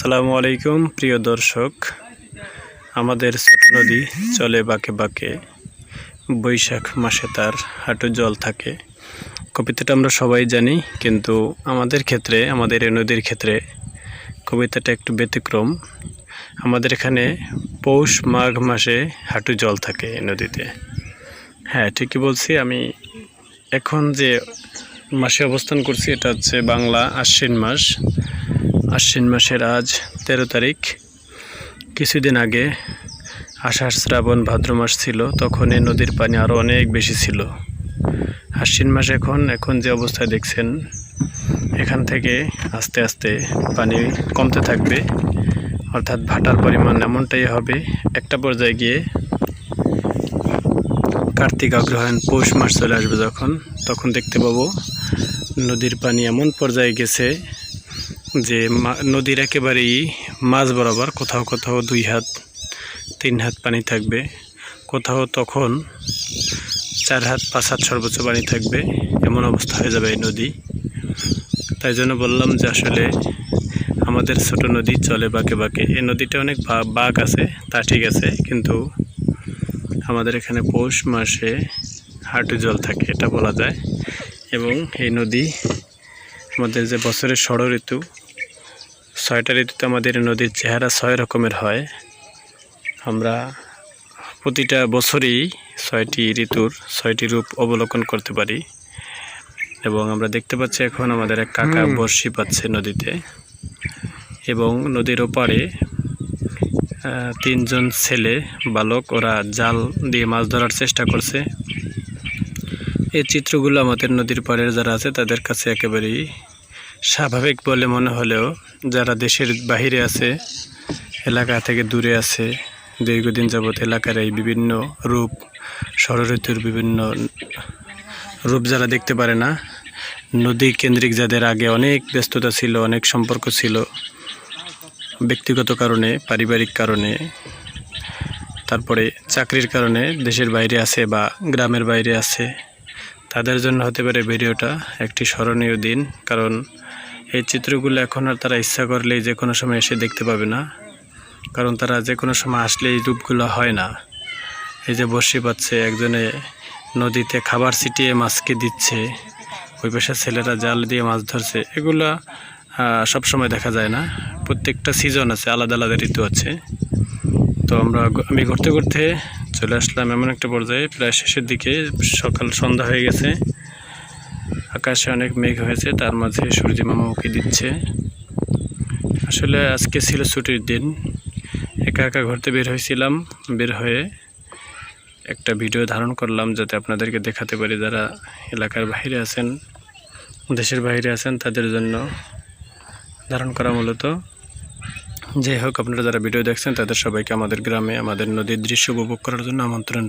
আসসালামু আলাইকুম, প্রিয় দর্শক। আমাদের ছোট নদী চলে বাঁকে বাঁকে। বৈশাখ মাসে তার হাঁটু জল থাকে। কবিতাটা আমরা সবাই জানি, কিন্তু আমাদের ক্ষেত্রে, আমাদের এই নদীর ক্ষেত্রে কবিতাটা একটু ব্যতিক্রম। আমাদের এখানে পৌষ মাঘ মাসে হাঁটু জল থাকে এই নদীতে। হ্যাঁ ঠিকই বলছি, আমি এখন যে মাসে অবস্থান করছি, এটা হচ্ছে বাংলা আশ্বিন মাস। আশ্বিন মাসের আজ তেরো তারিখ। কিছুদিন আগে আষাঢ় শ্রাবণ ভাদ্র মাস ছিল, তখন এই নদীর পানি আরও অনেক বেশি ছিল। আশ্বিন মাস এখন এখন যে অবস্থায় দেখছেন, এখান থেকে আস্তে আস্তে পানি কমতে থাকবে। অর্থাৎ ভাটার পরিমাণ এমনটাই হবে। একটা পর্যায়ে গিয়ে কার্তিক অগ্রহায়ণ পৌষ মাস চলে আসবে যখন, তখন দেখতে পাবো নদীর পানি এমন পর্যায়ে গেছে যে নদীর একেবারেই মাঝ বরাবর কোথাও কোথাও দুই হাত, তিন হাত পানি থাকবে। কোথাও তখন চার হাত, পাঁচ হাত সর্বোচ্চ পানি থাকবে। এমন অবস্থা হয়ে যাবে এই নদী। তাই জন্য বললাম যে আসলে আমাদের ছোট নদী চলে বাঁকে বাঁকে। এই নদীটা অনেক বাঁক আছে, তা ঠিক আছে, কিন্তু আমাদের এখানে পৌষ মাসে হাঁটু জল থাকে, এটা বলা যায়। এবং এই নদী আমাদের যে বছরের ষড় ঋতু ছয়টা ঋতুতে আমাদের নদীর চেহারা ছয় রকমের হয়। আমরা প্রতিটা বছরই ছয়টি ঋতুর ছয়টি রূপ অবলোকন করতে পারি। এবং আমরা দেখতে পাচ্ছি এখন আমাদের এক কাকা বর্ষি পাচ্ছে নদীতে। এবং নদীর ওপারে তিনজন ছেলে বালক ওরা জাল দিয়ে মাছ ধরার চেষ্টা করছে। এই চিত্রগুলো আমাদের নদীর পাড়ের যারা আছে তাদের কাছে একেবারেই স্বাভাবিক বলে মনে হলেও যারা দেশের বাহিরে আছে, এলাকা থেকে দূরে আছে, দীর্ঘদিন যাবৎ এলাকার এই বিভিন্ন রূপ ষড়ঋতুর বিভিন্ন রূপ যারা দেখতে পারে না, নদী কেন্দ্রিক যাদের আগে অনেক ব্যস্ততা ছিল, অনেক সম্পর্ক ছিল, ব্যক্তিগত কারণে, পারিবারিক কারণে, তারপরে চাকরির কারণে দেশের বাইরে আছে বা গ্রামের বাইরে আছে তাদের জন্য হতে পারে ভিডিওটা একটি স্মরণীয় দিন, কারণ এই চিত্রগুলো এখন আর তারা ইচ্ছা করলেই যে কোনো সময় এসে দেখতে পাবে না, কারণ তারা যে কোনো সময় আসলে এই রূপগুলো হয় না। এই যে বর্ষি পাচ্ছে, একজনে নদীতে খাবার ছিটিয়ে মাছকে দিচ্ছে, ওই পাশে ছেলেরা জাল দিয়ে মাছ ধরছে, এগুলা সব সময় দেখা যায় না। প্রত্যেকটা সিজন আছে, আলাদা আলাদা ঋতু আছে। তো আমরা আমি ঘুরতে ঘুরতে চলে আসলাম এমন একটা পর্যায়ে। প্রায় শেষের দিকে সকাল সন্ধ্যা হয়ে গেছে। আকাশে অনেক মেঘ হয়েছে, তার মাঝে সূর্য মামা উঁকি দিচ্ছে। আসলে আজকে ছিল ছুটির দিন। একা একা ঘুরতে বের হয়েছিলাম, বের হয়ে একটা ভিডিও ধারণ করলাম যাতে আপনাদেরকে দেখাতে পারি যারা এলাকার বাইরে আছেন, দেশের বাইরে আছেন, তাদের জন্য ধারণ করা মূলত। যাই হোক, আপনারা যারা ভিডিও দেখছেন, তাদের সবাইকে আমাদের গ্রামে, আমাদের নদীর দৃশ্য উপভোগ করার জন্য আমন্ত্রণ রইল।